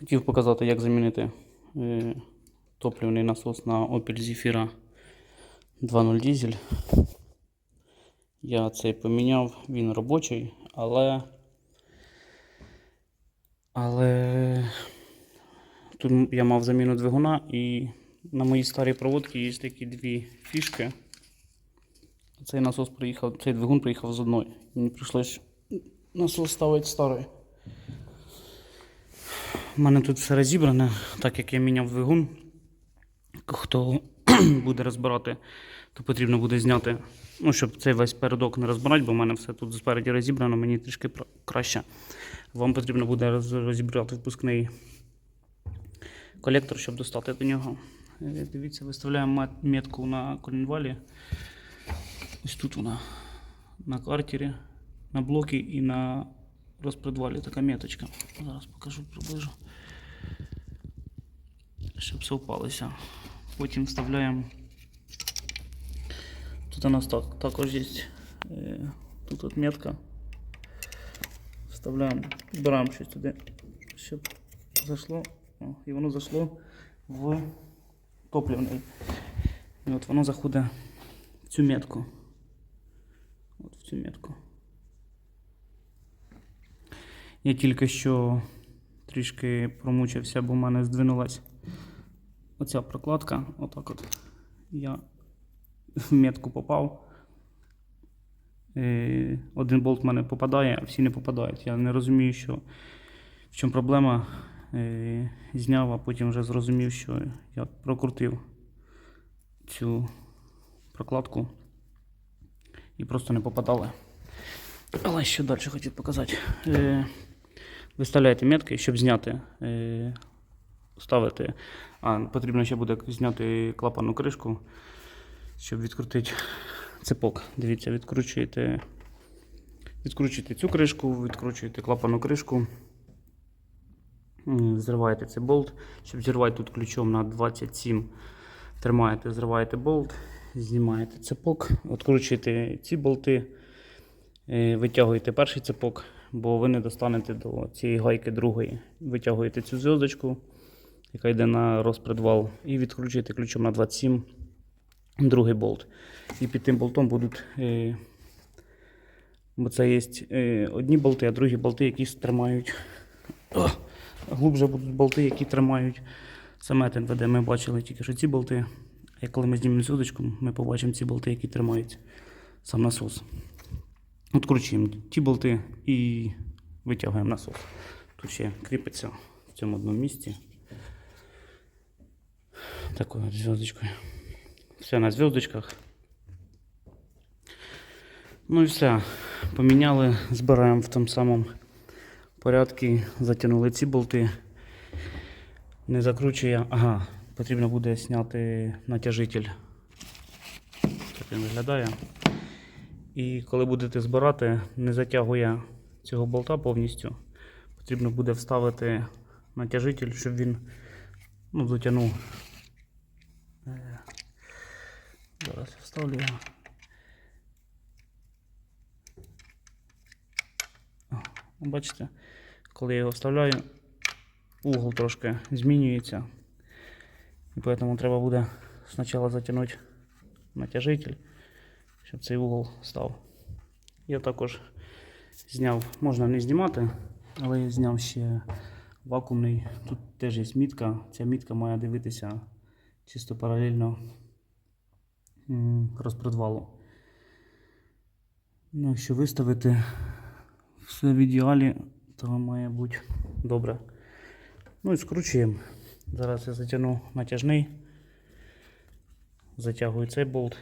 Хотів показати, як замінити е, топливний насос на Opel Zafira 2.0 дизель. Я цей поміняв, він робочий, але. Але тут я мав заміну двигуна і на моїй старій проводці є такі дві фішки. Цей насос приїхав, цей двигун приїхав з одної. Мені прийшлось насос ставити старий. У мене тут все розібране, так як я міняв двигун. Хто буде розбирати, то потрібно буде зняти, ну, щоб цей весь передок не розбирати, бо в мене все тут спереді розібрано, мені трішки краще. Вам потрібно буде розібрати впускний колектор, щоб достати до нього. Е, Дивіться, виставляємо метку на колінвалі. Ось тут вона на картері, на блокі і на розпредвалі така меточка. Зараз покажу приближу. Щоб совпалося. Потім вставляємо. Тут у нас так, також є е, тут от метка. Вставляємо, збираємо щось туди, щоб зайшло. О, і воно зайшло в топливний. І от воно заходить в цю метку. От в цю метку. Я тільки що трішки промучився, бо в мене здвинулась оця прокладка. Отак от. Я в метку попав. Е, Один болт в мене попадає, а всі не попадають. Я не розумію, що в чому проблема. Е, Зняв, а потім вже зрозумів, що я прокрутив цю прокладку і просто не попадали. Але що далі хотів показати. Виставляєте метки, щоб зняти, е, ставити. А, потрібно ще буде зняти клапанну кришку, щоб відкрутити цепок. Дивіться, відкручуєте, відкручуєте цю кришку, відкручуєте клапанну кришку. Зриваєте цей болт, щоб зірвати тут ключом на 27. Тримаєте, зриваєте болт, знімаєте цепок, відкручуєте ці болти, е, витягуєте перший цепок, бо ви не достанете до цієї гайки другої. Витягуєте цю зв'язочку, яка йде на розпредвал, і відкручуєте ключом на 27 другий болт. І під тим болтом будуть. е, Бо це є е, одні болти, а другі болти, які тримають. Глубже будуть болти, які тримають саме ТНВД. Ми бачили тільки що ці болти. А коли ми знімемо зв'язочку, ми побачимо ці болти, які тримають сам насос. Откручуємо ті болти і витягуємо насос. Тут ще кріпиться в цьому одному місці. Такою зв'язочкою. Все на зв'язочках. Ну і все. Поміняли, збираємо в тому самому порядку, затягнули ці болти. Не закручує. Ага, потрібно буде зняти натяжитель. Так він виглядає. І коли будете збирати, не затягує цього болта повністю. Потрібно буде вставити натяжитель, щоб він ну, затягнув. Е, Зараз вставлю його. Бачите, коли я його вставляю, угол трошки змінюється. І тому треба буде спочатку затягнути натяжитель, щоб цей угол став. Я також зняв, можна не знімати, але я зняв ще вакуумний. Тут теж є мітка. Ця мітка має дивитися чисто паралельно м, розпредвалу. Ну, якщо виставити все в ідеалі, то має бути добре. Ну і скручуємо. Зараз я затягну натяжний. Затягую цей болт.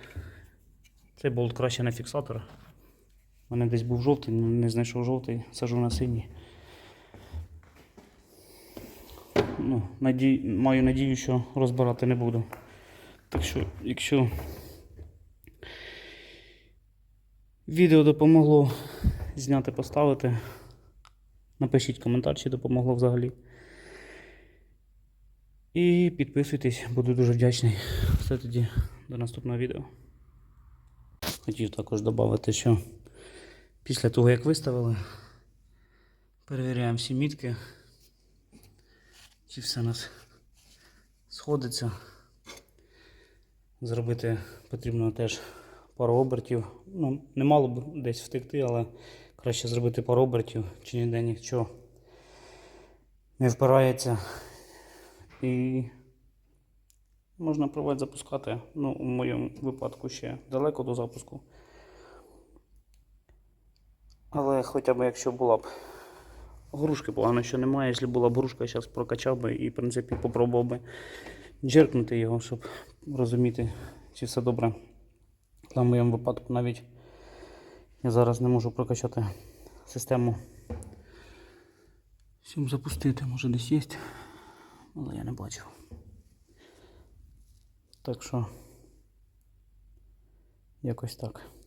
Цей болт краще на фіксатор. У мене десь був жовтий, не не знайшов жовтий, сажу на синій. Ну, наді... Маю надію, що розбирати не буду. Так що, якщо відео допомогло зняти, поставити, напишіть коментар, чи допомогло взагалі. І підписуйтесь, буду дуже вдячний. Все тоді до наступного відео. Хотів також додати, що після того, як виставили, перевіряємо всі мітки. Почти все у нас сходиться. Зробити потрібно теж пару обертів. Ну, не мало б десь втекти, але краще зробити пару обертів, чи ніде нічого не впирається. І можна пробувати запускати. Ну, у моєму випадку ще далеко до запуску. Але хоча б якщо була б грушки, погано, що немає. Якщо була б грушка, зараз прокачав би і, в принципі, попробував би джеркнути його, щоб розуміти, чи все добре. В моєму випадку навіть я зараз не можу прокачати систему. Щоб запустити, може десь є, але я не бачив. Так що якось так.